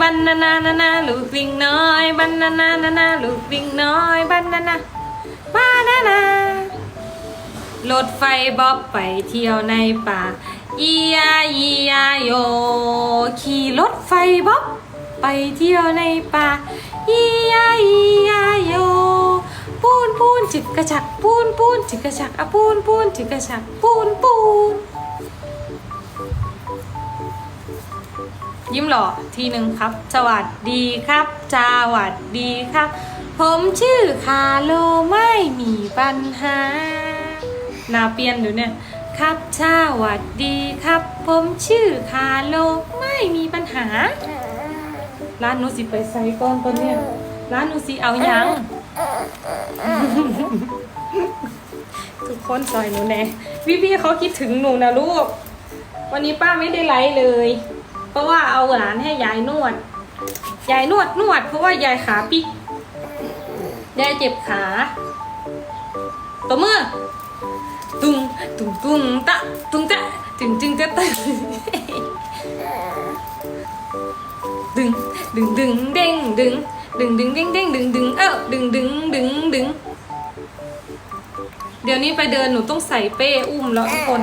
บันนานานานาลูกลิงน้อยบันนานานานาลูกลิงน้อยบันนานาบานานา รถไฟบ๊อบไปเที่ยวในป่าอียาอียาโย ขี่รถไฟบ๊อบไปเที่ยวในป่าอียาอียาโย ปูนปูนจิกกระชักปูนปูนจิกกระชักอะปูนปูนจิกกระชักปูนปูน ยิ้มหล่อทีหนึ่งครับ สวัสดีครับสวัสดีครับ ผมชื่อคาโลไม่มีปัญหานาเปลี่ยนอยู่เนี่ยครับสวัสดีครับ ผมชื่อคาโลไม่มีปัญหา ร้านหนูสิไปใส่ก่อนตอนเนี้ยร้านหนูสิเอายังทุกคนซอยหนูแน่พี่พี่ๆเขาคิดถึงหนูนะลูก วันนี้ป้าไม่ได้ไลฟ์เลย เพราะว่าเอาหลานให้ยายนวด ยายนวดนวด เพราะว่ายายขาปิกยายเจ็บขาตัวมือตุ้งตุ้งตุ้งตะตุ้งตะจึงจึงจะตึงดึงดึงดึงเด้งดึงดึงดึงเด้งเด้งดึงดึงเออดึงดึงดึงดึงเดี๋ยวนี้ไปเดินหนูต้องใส่เป้อุ้มแล้วทุกคน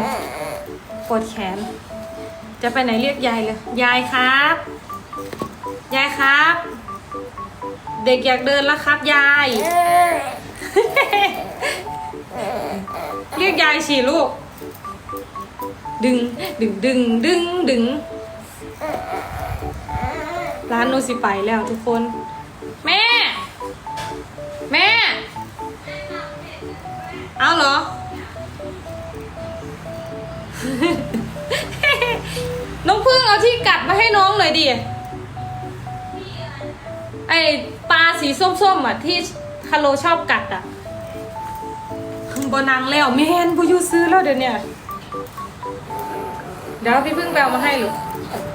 ปวดแขน จะไปไหนเรียกยายเลย ยายครับ ยายครับ เด็กอยากเดินแล้วครับ ยาย เรียกยายสิลูก ดึง ดึง ดึง ดึง ดึง ร้านโนสิไปแล้วทุกคน แม่ แม่ เอาเหรอ น้องพึ่งเอาที่กัดมาให้น้องหน่อยดิ ไอปลาสีส้มๆอะที่คาโลชอบกัดอะบนังแล้วแม่นบูยูซื้อแล้วเดี๋ยวเนี้ยเดี๋ยวพี่พึ่งแปลมาให้หรือ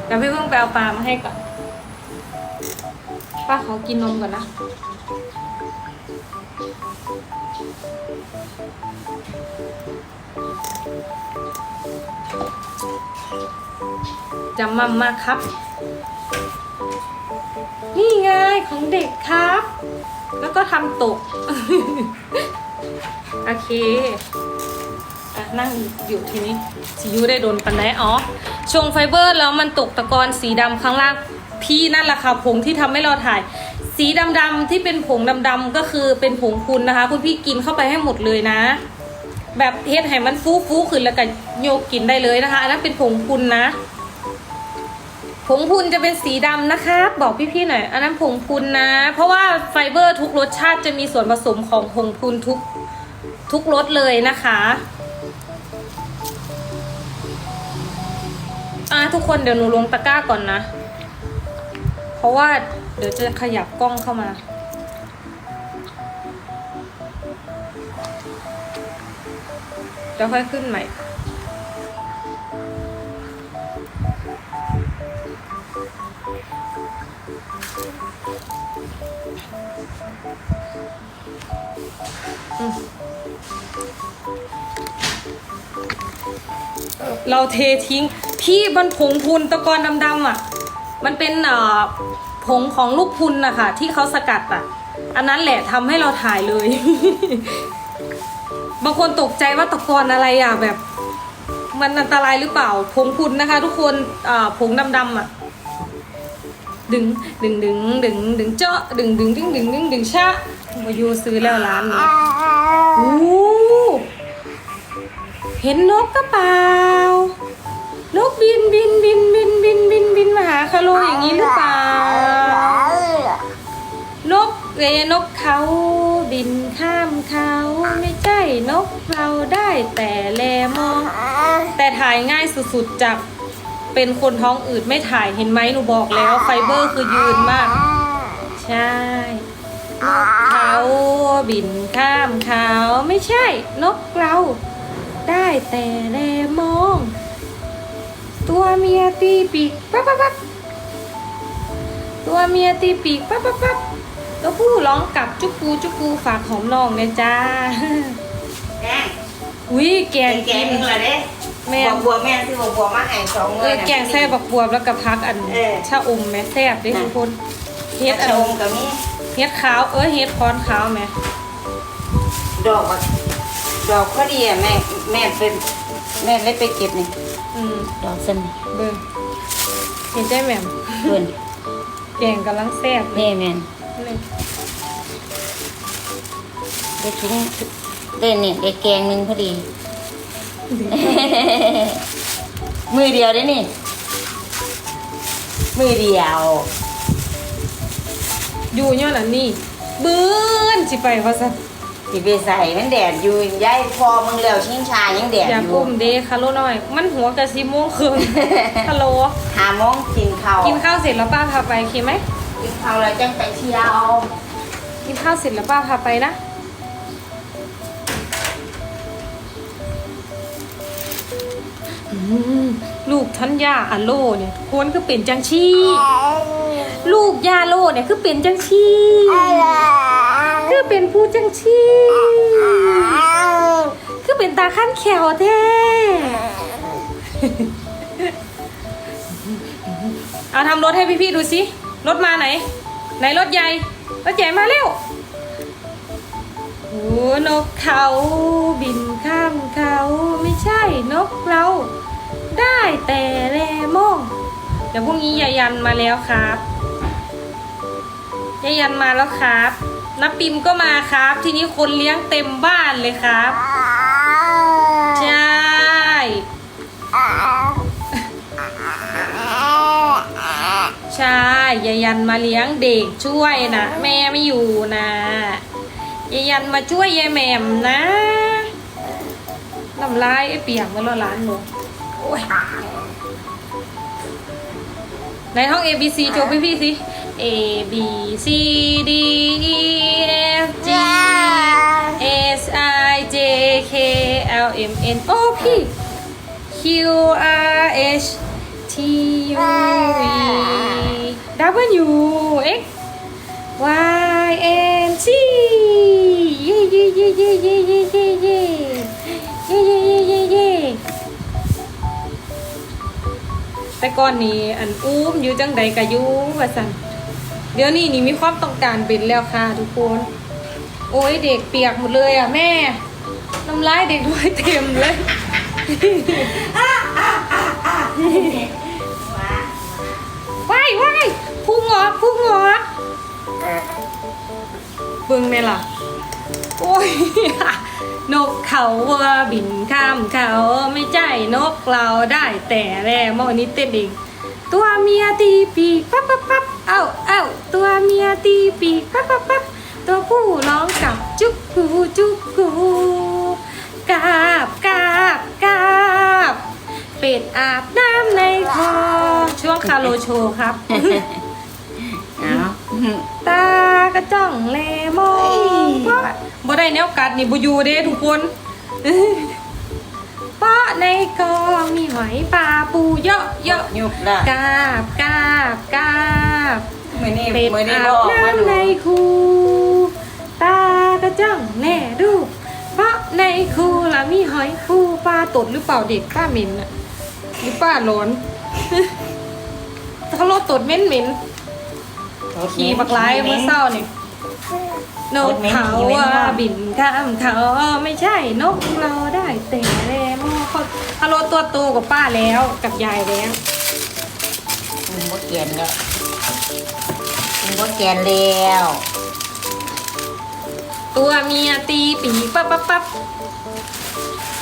เดี๋ยวพี่พึ่งแปลปลามาให้ก่อนป้าขอกินนมก่อนนะ จำมั่มมากครับ นี่ไงของเด็กครับ แล้วก็ทำตก โอเคอะนั่งอยู่ทีนี้สียูได้โดนปันไดอ๋อชงไฟเบอร์แล้วมันตกตะกอนสีดำข้างล่างพี่นั่นแหละค่ะผงที่ทำให้เราถ่าย สีดำๆที่เป็นผงดำๆก็คือเป็นผงคุณนะคะ คุณพี่กินเข้าไปให้หมดเลยนะ แบบเฮ็ดให้มันฟูฟูขึ้นแล้วก็โยกกินได้เลยนะคะอันนั้นเป็นผงคุณนะ ผงพุนจะเป็นสีดำนะคะบอกพี่ๆหน่อย อันนั้นผงพุนนะ เพราะว่าไฟเบอร์ทุกรสชาติจะมีส่วนผสมของผงพุนทุกทุกรสเลยนะคะอะทุกคนเดี๋ยวหนูลงตะกร้าก่อนนะ เพราะว่าเดี๋ยวจะขยับกล้องเข้ามาเดี๋ยวค่อยขึ้นใหม่ เราเททิ้ง พี่มันผงพุนตะกอนดำๆอะ มันเป็นผงของลูกพุนนะคะที่เขาสกัดอะ อันนั้นแหละทำให้เราถ่ายเลย บางคนตกใจว่าตะกอนอะไรอะแบบ มันอันตรายหรือเปล่า ผงพุนนะคะ ทุกคนผงดำๆอะดึงดึงดึงดึงดึงเจาะดึงดึงดึงดึงดึงดึงชะ มายูซื้อแล้วร้านนี้โอ้เห็นนกกระเปล่า นกบินบินบินบินบินบินบินมาหาคาโลอย่างนี้หรือเปล่า นกเอนกเขาบินข้ามเขาไม่ใช่นกเราได้แต่แลมอง แต่ถ่ายง่ายสุดๆจากเป็นคนท้องอืดไม่ถ่ายเห็นไหมหนูบอกแล้วไฟเบอร์คือยืนมาก ใช่นกเขา บินข้ามเขาไม่ใช่ นกเรา ได้แต่แลมอง ตัวเมียตีปีกปั๊บปั๊บปั๊บตัวเมียตีปีกปั๊บปั๊บปั๊บตัวผู้ร้องกลับจุกกูจุกกูฝากหอมน้องเนี่ยจ้าแกงอุ้ยแกงแกกิงน เหรอเด้แม่บัวบัวแม่ซื้อบัวบัวมาให้สองเอเงิอนแกงแซ่บักบวบแล้วก็พักอันเออ ชะอมแม่แซ่บเด้ทุกคนเฮ็ดอันชมกับนี้ เฮ็ดขาวเออเฮ็ดคอนขาวแม่ดอกบักดอกพอดีอะแม่แม่เป็นแม่เลยไปเก็บนี่อืมดอกเส้นนี่เบิ่งเห็นใจแหม่มเพิ่นแกงกำลังแซ่บเลยแม่แม่นนี่ได้ถุงได้นี่ได้แกงหนึงพอดี มือเดียวได้นี่ มือเดียว อยู่ย้อนอันนี้บื้นสิไปว่าซั่นสิไปใส่มันแดดอยู่ย้ายพอมึงแล้วชิงชายังแดดอยากอยู่อุ้มเด้คาโลน้อย มันหัวกะสิโมงครึ่ง ฮัลโหลหาโมองกินข้าวกินข้าวเสร็จแล้วป้าพาไปโอเคไหม กินข้าวแล้วจังไปเที่ยวกินข้าวเสร็จแล้วป้าพาไปนะ ลูกทันยาอัลโลเนี่ยควรคือเป็นจังชีลูกยาโลเนี่ยคือเป็นจังชีคือเป็นผู้จังชีคือเป็นตาขั้นแขวแท้เอาทำรถให้พี่ๆดูสิรถมาไหน ไหนรถใหญ่รถใหญ่มาเร็วโอ้นกเขาบินข้ามเขาไม่ใช่นกเรา ได้แต่แลมอง เดี๋ยวพรุ่งนี้ยายันมาแล้วครับยายันมาแล้วครับนับปิมก็มาครับ ทีนี้คนเลี้ยงเต็มบ้านเลยครับ ใช่ใช่ยายันมาเลี้ยงเด็กช่วยนะแม่ไม่อยู่นะยายันมาช่วยยายแหม่มนะน้ำลายไอ้เปียกมาแล้วร้านหนู โอ้ยในห้อง A B C โชว์พี่พี่ๆสิ A B C D E F G S I J K L M N O P Q R H T U V W X Y and Z เย่เย่เย่เย่เ แต่ก่อนนี้อันอุ้มอยู่จังใดกะยูว่าสันเดี๋ยวนี้นี่มีความต้องการเป็นแล้วค่ะทุกคน โอ้ยเด็กเปียกหมดเลยอะแม่น้ำลายเด็กด้วยเต็มเลยว้ายว้ายพุงออกพุงออกเบิ่งไหมล่ะ โอ้ย นกเขาว่าบินข้ามเขาไม่ใช่นกเราได้แต่แร่มอนี้เต้นเองตัวเมียตีปีกปั๊บปั๊บปั๊บเอ้าเอ้าตัวเมียตีปีกปั๊บปั๊บปั๊บตัวผู้ร้องกับจุกกูจุกกูกาบกาบกาบเป็ดอาบน้ำในคลองช่วงคาโลโชว์ครับเอาตากระจ้องแลมอเฮ้งยเพราะ บ่ได้แนวกัดนี่บ่อยู่เด้ทุกคนเพราะในกองมีหอยปลาปูเยอะเยอะยุบละกาบกาบกาบมือนี้เป็ดมือนี้อาบบอกมาดูน้ำในคูตากระจ้องแน่ดูเพราะในคูละมีหอยปูปลาตดหรือเปล่าเด็กป้าเหม็นอะหรือป้าร้อนเขาโลดตดเหม็นเหม็นๆขี่บักไล่เมื่อเศร้านี่ นกเขาว่าบินข้ามเขาไม่ใช่นกเราได้แต่แลมอเขาฮัลโหลตัวโตกับป้าแล้วกับยายแล้วมึงบ่เกียนแล้วมึงบ่เกียนแล้ว ตัวเมียตีปีกปั๊บปั๊บปั๊บ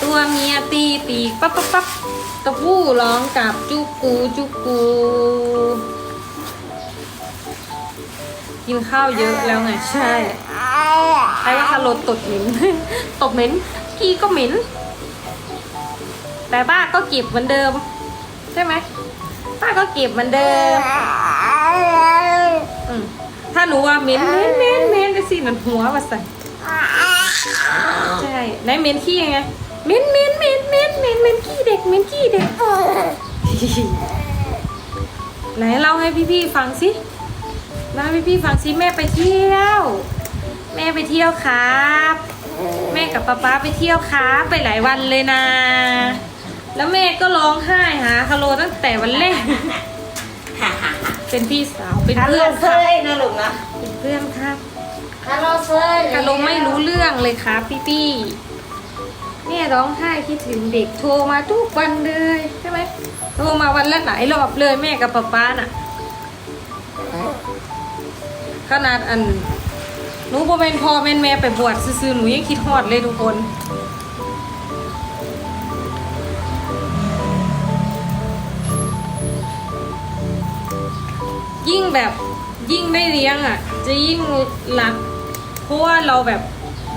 ตัวเมียตีปีกปั๊บปั๊บปั๊บตัวผู้ร้องกับจุกกูจุกกูกินข้าวเยอะแล้วไงใช่ ใครว่าคาโรตดเหม็น ตดเหม็นพี่ก็เหม็น แต่ป้าก็เก็บเหมือนเดิม ใช่ไหมป้าก็เก็บเหมือนเดิมถ้าหนูว่าเหม็นเหม็นเหม็นเหม็นไปสิหนันหัวมาใส่ใช่ไหนเหม็นขี้ยังไงเหม็นเหม็นเหม็นเหม็นเหม็นเหม็นขี้เด็กเหม็นขี้เด็กไหนเล่าให้พี่ๆฟังสิเล่าให้พี่ๆฟังสิแม่ไปเที่ยว แม่ไปเที่ยวครับ แม่กับป๊าป๊าไปเที่ยวครับไปหลายวันเลยนะไปแล้วแม่ก็ร้องไห้หาคาโลตั้งแต่วันแรกฮ่าฮ่าฮ่าเป็นพี่สาวเป็นฮัลโหลเพื่อนเซครับยนะลูกนะเป็นเพื่อนครับฮัลโหลเซยคาโลไม่รู้เรื่องเลยครับพี่พี่แม่ร้องไห้คิดถึงเด็กโทรมาทุกวันเลยใช่ไหมโทรมาวันละหลายรอบเลยแม่กับป๊าป๊าน่ะ ขนาดอันห นูบ่เป็นพ่อเป็นแม่ไปบวชซื่อๆหนูยังคิดฮอดเลยทุกคนยิ่งแบบยิ่งได้เลี้ยงอะ จะยิ่งรัก เพราะว่าเราแบบ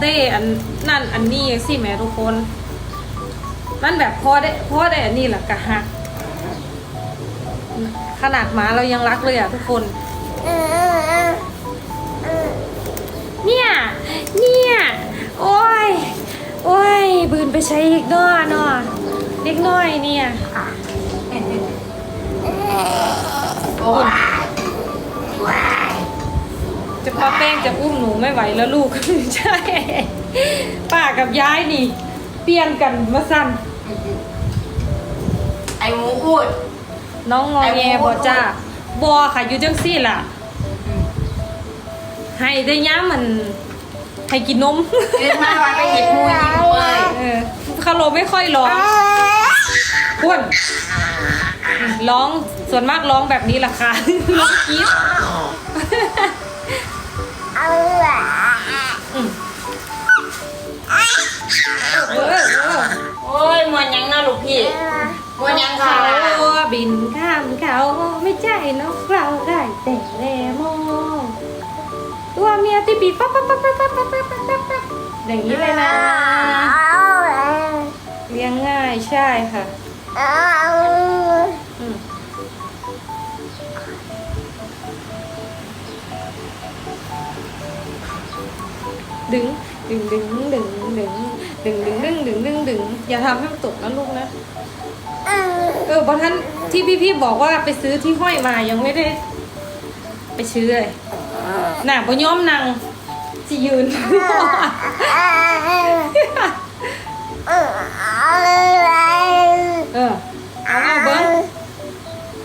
ได้อันนั่นอันนี้สิแม่ทุกคนนั่นแบบพ่อได้พ่อได้อันนี้แหละกะฮักขนาดหมาเรายังรักเลยอะทุกคน เนี่ย เนี่ย โอ้ย โอ้ย บืนไปใช้อีกน้อเนาะเด็กน้อยเนี่ยโอ้ยจะป้าแป้งจะอุ้มหนูไม่ไหวแล้วลูก ใช่ ป้ากับยายนี่ เปลี่ยนกันมาสั่นไอหมูพูดน้องงอแงไอ้บโว้อยจ้าบอค่ะอยู่จังซี่ล่ะ ให้ได้ย้ำมันให้กินนมเดินมาวันไปเห็นมูยิ้มเลยเออคาโลไม่ค่อยร้องอ้วนร้องส่วนมากร้องแบบนี้ล่ะค่ะร้องกรี๊ดอืมเออเออโอ้ยมวนยังนะลูกพี่มวนยังค่ะเขาบินข้ามเขาไม่ใช่นกเราได้แต่แลมอง ตัวเมียที่ปีกปั๊บปั๊บปั๊บปั๊บปั๊บปั๊บปั๊บปั๊บปั๊บปั๊บอย่างนี้เลยนะเลี้ยงง่ายใช่ค่ะอืมดึงดึงดึงดึงดึงดึงดึงดึงดึงดึงดึงอย่าทำให้มันตกนะลูกนะเออบางท่านที่พี่ๆบอกว่าไปซื้อที่ห้อยมายังไม่ได้ ไปซื้อเลย นาบย่อมนางจะยืน เออเอาเอาเบิ้ง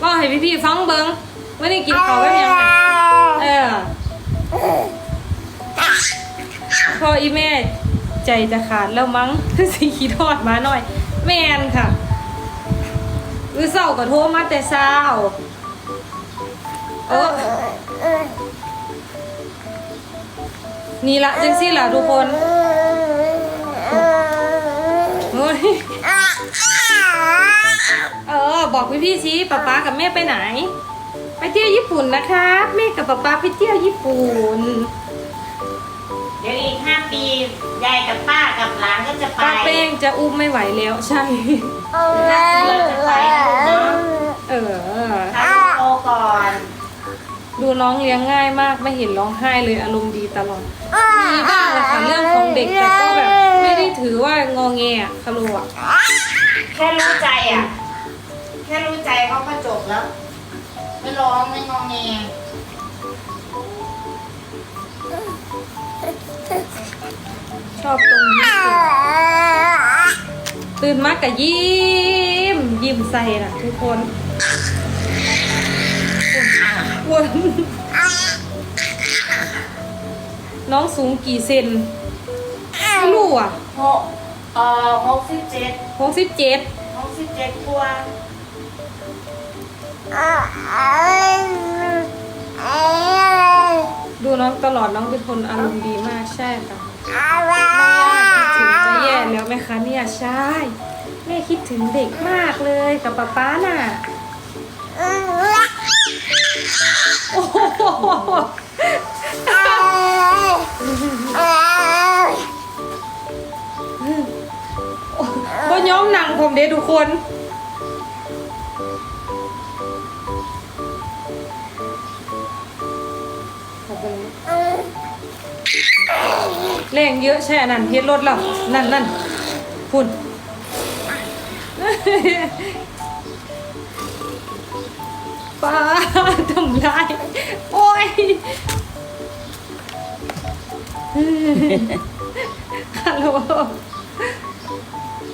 ก็ให้พี่ๆฟังเบิ้งไม่ได้กินเขาวแบบยังไงเออพออีแม่ใจจะขาดแล้วมั้งสีขีทอดมาหน่อย แมนค่ะอือเศร้าก็โทรมาแต่เศร้าเออ นี่ละจังสิล่ะทุกคนเฮ้ยเออ บอกพี่พี่ๆสิป๊าป๊ากับแม่ไปไหน ไปเที่ยวญี่ปุ่นนะครับแม่กับป๊าป๊าไปเที่ยวญี่ปุ่น เดี๋ยวอีกห้าปียายกับป้ากับหลานก็จะไปป้าแป้งจะอุ้มไม่ไหวแล้วใช่เราจะไปนะลูกเนาะเออถ้าลูกโตก่อน ดูน้องเลี้ยงง่ายมากไม่เห็นร้องไห้เลยอารมณ์ดีตลอดมีบ้างแหละค่ะเรื่องของเด็กแต่ก็แบบไม่ได้ถือว่างอแงอะคารุอะแค่รู้ใจอะ แค่รู้ใจเขาก็จบแล้ว ไม่ร้องไม่งองแงชอบตรงยิ้มตื่นมากกับยิ้มยิ้มใส่น่ะทุกคน อ้วนน้องสูงกี่เซนไม่รู้อะหกเอ่อหกสิบเจ็ดหกสิบเจ็ดหกสิบเจ็ดตัวดูน้องตลอดน้องเป็นคนอารมณ์ดีมากใช่ค่ะคิดถึงจะแย่แล้วไหมคะเนี่ยใช่แม่คิดถึงเด็กมากเลยกับป๊าป๊าน่ะ โอ้โหก็ย้อมหนังผมเด้ทุกคน แรงเยอะใช่นนั้นเฮ็ดรถแล้ว นั่นนั่นคุณ ป้าทำลายโอ้ยฮัลโหล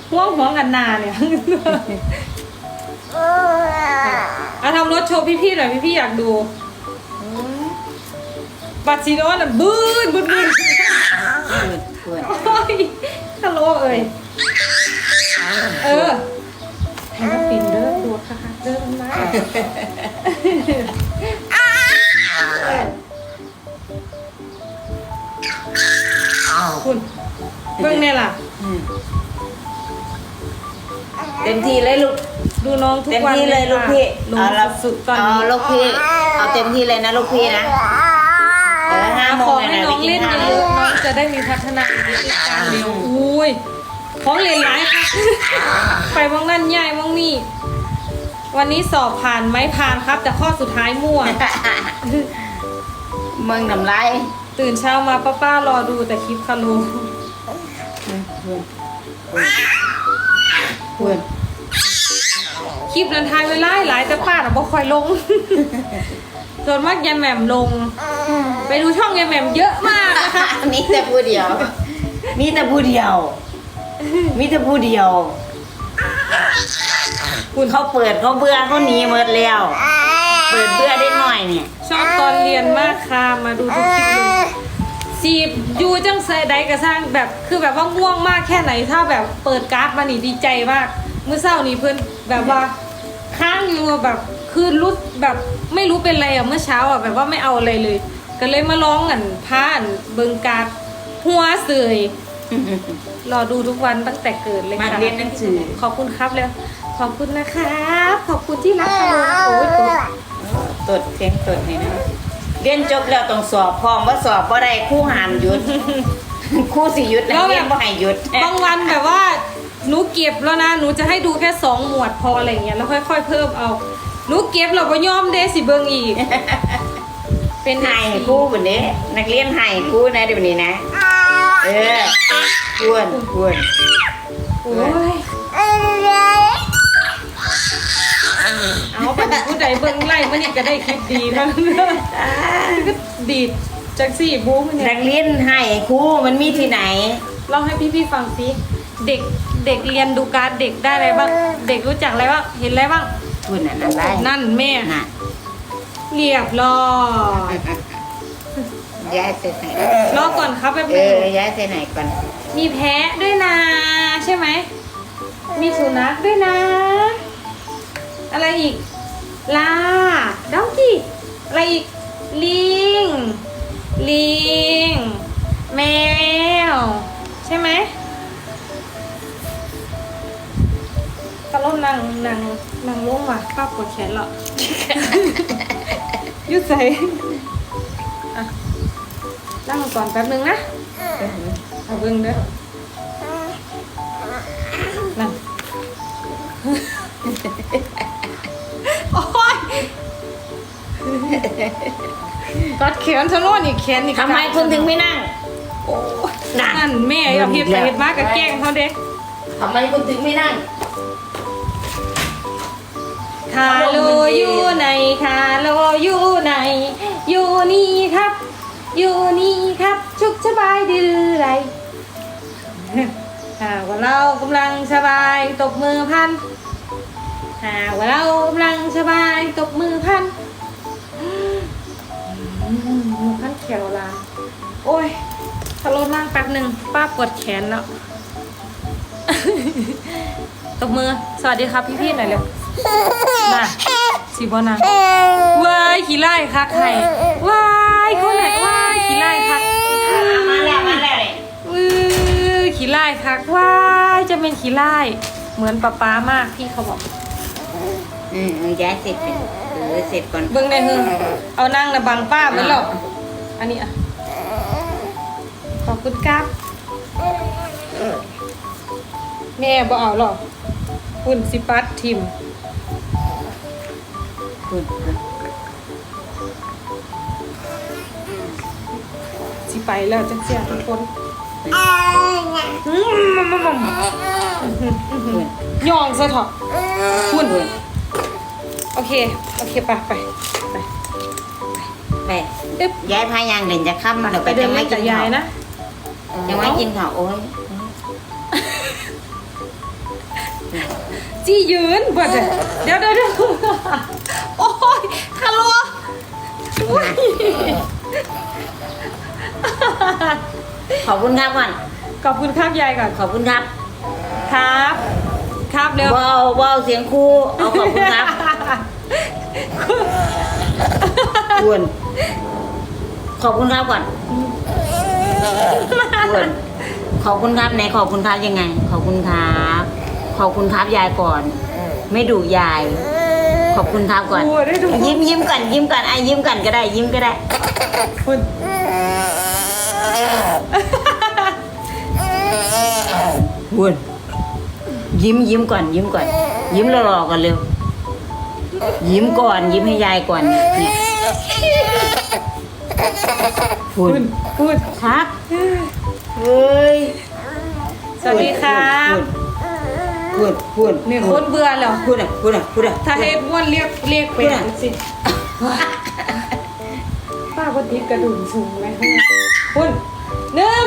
หัวหห้องกันนาเนี่ยอะทำรถโชว์พี่ๆหน่อยพี่ๆอยากดูบัตรซีโร่น่ะบื้นบื้นบื้นเพื่อนโอ้ยฮัลโหลเอ้ยเออให้มันปินเด้อตัว ค่ะเดินมาคุณเบิ่งเนี่ยล่ะ เต็มที่เลยลูก ดูน้องทุกเต็มวันที่เลยค่ะลูกพี่ลงเอาละสุดๆตอนเอานี้ลูกพี่ เอาเต็มที่เลยนะลูกพี่นะเออห้าโมของให้นะน้องเล่นห้าเยโมอะงน้องจะได้มีพัฒนาในกิจการเร็วอุ้ยของเรียนร้ายค่ะ ไปมองนั่นใหญ่มองนี่ วันนี้สอบผ่านไหมผ่านครับ แต่ข้อสุดท้ายมั่วมึงน้ำลายตื่นเช้ามาป้าป้ารอดูแต่คลิปคารูเพื่อนคลิปนั้นทายไว้ไล่หลายแต่ป้าแต่บ่ค่อยลงส่วนมากยายแหม่มลง ไปดูช่องยายแหม่มเยอะมากนะคะมีแต่ผู้เดียว มีแต่ผู้เดียว มีแต่ผู้เดียว คุณเขาเปิดเขาเบื่อเขาหนีหมดแล้ว เปิดเบื่อได้หน่อยเนี่ยชอบตอนเรียนมากค่ะ มาดูทุกคลิปเลยสีบอยู่จังใส่ใดกระสร้างแบบคือแบบว่าง่วงมากแค่ไหน ถ้าแบบเปิดการ์ดมานี่ดีใจมาก เมื่อเช้านี้เพื่อนแบบว่าค้างอยู่แบบคือรู้แบบไม่รู้เป็นอะไรอะเมื่อเช้าอะแบบว่าไม่เอาอะไรเลย ก็เลยมาร้องกันพาอันเบิงการ์ดหัวเสยรอดูทุกวันตั้งแต่เกิดเลยมาค่ะเรียนหนังสือขอบคุณครับแล้ว ขอบคุณนะครับ ขอบคุณที่รักเราโอ้ยตัวตดเสียงตดนี่นะเรียนจบแล้วต้องสอบพร้อมว่าสอบบ่ได้ครู่ห้ามหยุดครู่สิหยุดนักเรียนบ่ให้หยุดบางวันแบบว่าหนูเก็บแล้วนะหนูจะให้ดูแค่สองหมวดพออะไรเงี้ยแล้วค่อย ๆ เพิ่มเอาหนูเก็บเราก็ยอมเดสิเบิงอีก เป็นให้ครู่บัดนี้นักเรียนให้ครู่นะเดี๋ยวนี้นะ เออควรควรโอ้ย เอาเป็นผู้ใดเบิงไล่มันนี่ก็ได้คลิปดีเท่านั้นก็ดีดจังสี่บู๊มันนัเนี่ยกเรียนให้ครู่มันมีที่ไหน เล่าให้พี่ๆฟังสิเด็กเด็กเรียนดูการดเด็กได้อะไรบ้างเด็กรู้จักอะไรบ้างเห็นอะไรบ้างทุนน่ะนั่นได้นั่นแม่น่ะเรียบร้อยย้ายเสร็จไหนรอก่อนครับแป๊บเอนึง อย้ายเสร็จไหนก่อนมีแพะด้วยนะ ใช่ไหม มีสุนัขด้วยนะ อะไรอีก ลาดองกี้อะไรอีก ลิง ลิง แมว ใช่ไหมกระโดดนั่งนั่งนั่งลงว่ะป้าปวดแขนเหรอยุดใส่อะนั่งก่อนแป๊บนึงนะเอาเบิ่งเด้อนั่น กัดแขนฉันว่านี่แขนนี่ทำไมคุณถึงไม่นั่งโอ้ยน่ะนั่นแม่อย่าเพียบไปเห็ดมากกับแกล้งเขาเด็กทำไมคุณถึงไม่นั่ง คาโลอยู่ไหนคาโลอยู่ไหน อยู่นี่ครับ อยู่นี่ครับ ชุกสบายดีหรือไรหากว่าเรากำลังสบายตบมือพันหากว่าเรากำลังสบายตบมือพัน วลาโอ้ยถ้าลดนั่งแป๊บหนึ่งป้าปวดแขนแล้วตบมือ สวัสดีครับพี่ๆหน่อยเร็วมาสีบอนะว้ายขี้ไล่คักไข่ว้ายคนไหนว้ายขี้ไล่คักมาแล้วมาแล้วเลยอือขี้ไล่คักว้ายจะเป็นขี้ไล่เหมือนป๊าป๊ามากพี่เขาบอกอืมย้ายเสร็จเป็นเออเสร็จก่อนเบิ้งในหึงเอานั่งนะบังป้าไว้หรอก อันนี้อะ ขอบคุณครับ แม่บ่เอาหรอกคุณสิปัดทิมคุณคุณสิไปแล้วจังเสียทุกคนอืมมัมมัมมัมคุณย่องซะเถอะคุณคุณโอเค โอเค ไปไป ไปไปเอ๊ะย้ายพายางเด่นจะค่ำเดี๋ยวไปไปเดิจะนไม่เล่นกิกับนยาข้าวยนะยังไม่กินข้าวโอ้ยจี้ยืนเบิดเลยเดี๋ยวเดี๋ยวเดี๋ยวโอ้ยคารัวอุ๊ยขอบคุณครับก่อนขอบคุณครับยายก่อนขอบคุณครับครับ ครับเร็ว ว้าวว้าวเสียงครูเอาขอบคุณครับคุณ ขอบคุณครับก่อนคุณขอบคุณครับไหนขอบคุณครับยังไง ขอบคุณครับ ขอบคุณครับยายก่อน ไม่ดุยาย ขอบคุณครับก่อนโอ้ยได้ดูยิ้มยิ้มก่อนยิ้มก่อนไอ้ยิ้มก่อนก็ได้ ยิ้มก็ได้คุณคุณยิ้มยิ้มก่อน ยิ้มก่อน ยิ้มหล่อๆก่อนเร็วยิ้มก่อน ยิ้มให้ยายก่อนเนี่ย คุคุณณคุณครับเฮ้ย สวัสดีครับพูดพูดเนี่ยคนเบื่อแล้วพูดอะพูดอะพูดอะถ้าเฮ็ดม้วนเรียกเรียกเป็นเพื่อนสิป้าคนนี้กระดูกสูงไหมคุณหนึ่ง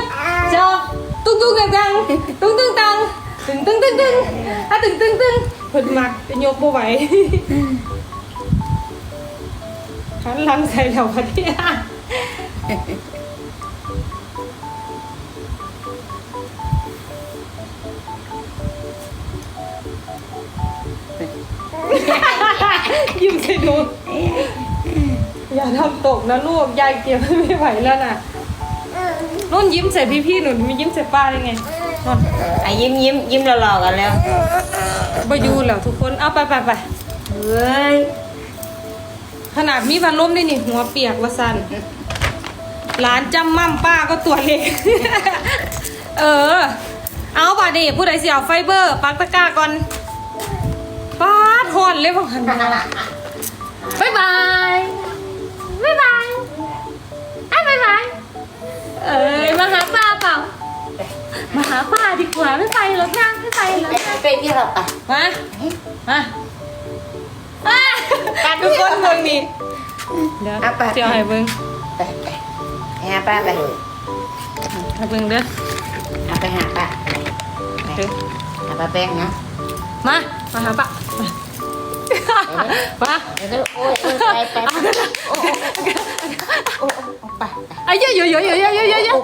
สองตุ้งตุ้งตังตังตุ้งตุ้งตังตึงตึงตึงตึงอะตึงตึงตึงเพิ่นมักจะยกบ่ไหว หันหลังใส่แล้วพัดเนี่ยยิ้มใส่หนูอย่าทำตกนะลูก ยายเก็บไม่ไหวแล้วน่ะนุ่นยิ้มใส่พี่ๆหนูไม่ยิ้มใส่ป้าได้ไงนุ่นอะยิ้มยิ้มยิ้มหล่อๆกันแล้วบอยูแล้วทุกคน เอาไปไปไปเฮ้ย ขนาดมีพันล้มได้นี่หัวเปียกวะสันหลานจำมั่มป้าก็ตัวเล็ก เออ เอาบาดเดผู้ใดเสียวไฟเบอร์ปักตะกร้าก่อนป้าดหอนเลยบอกหันมาบ๊ายบายบ๊ายบายไอ้บ๊ายบายเอ้ยมาหาป้าเปล่า มาหาป้าดีกว่าไม่ไปหรอกนะไม่ไปหรอกนะไปที่เราอะมามาอะ ทุกคนเบิ่งนี่เดี๋ยวเจียวให้เบิ่งไปไปหาป้าไปให้เบิ่งเด้อเอาไปหาป้าเด้อหาป้าแป้งนะมามาหาป้ามาป้าเดี๋ยวโอ้ยโอ้ยไปไปโอ้โอ้ไปอ้ยเยอะเยอะเยอะเยอะเยอะเยอะเยอะเยอะ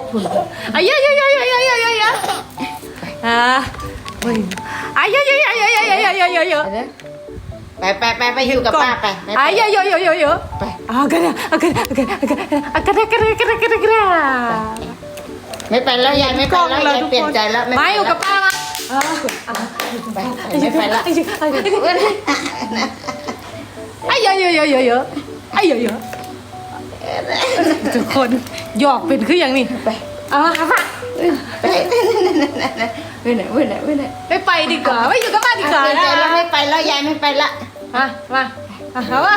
อ้ยเยอะเยอะเยอะเยอะเยอะเยอะเยอะเยอะอ่าเฮ้ยอ้ยเยอะเยอะเยอะเยอะเยอะเยอะเยอะเยอะเยอะ ไปไปไปไปอยู่กับป้าไปอ้ยเยอะเยอะเยอะเยไปอะกันอะกันอะกันอะกันอะกันอะกันอะกันอะอกันอะไม่ไปแล้วยายไม่ไปแล้วยายเปลี่ยนใจแล้วมาอยู่กับป้ามาเออไปไม่ไปแล้วไอ้ยอะไอ้เยอะไอ้เยอะเยอะเยอะเยอะเยอะไอ้ยยทุกคนหยอกเป็นคืออย่างนี้ไปเอามาครับไปไปไหนไปไหนไปไหนไม่ไปดีกว่าไม่อยู่กับป้าดีกว่าเปลี่ยนใจแล้วไม่ไปแล้วยายไม่ไปละ มามาเอามา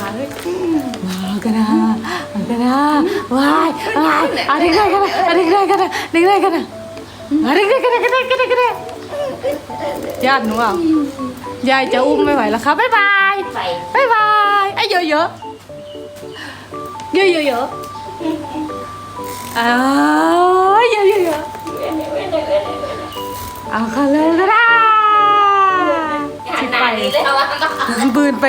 มาเลยมากันนะมากันนะว้ายว้ายอะไรกันนะอะไรกันนะอะไรกันนะอะไรกันนะอะไรกันนะกันนะกันนะญาติหนูอะยายจะอุ้มไม่ไหวแล้วครับบ๊ายบายไปบายบายไอ้เยอะเยอะเยอะเยอะเยอะอ้าวเยอะเยอะเยอะเอาค่ะเลยก็ได้ ไปเลยค่ะบืนไป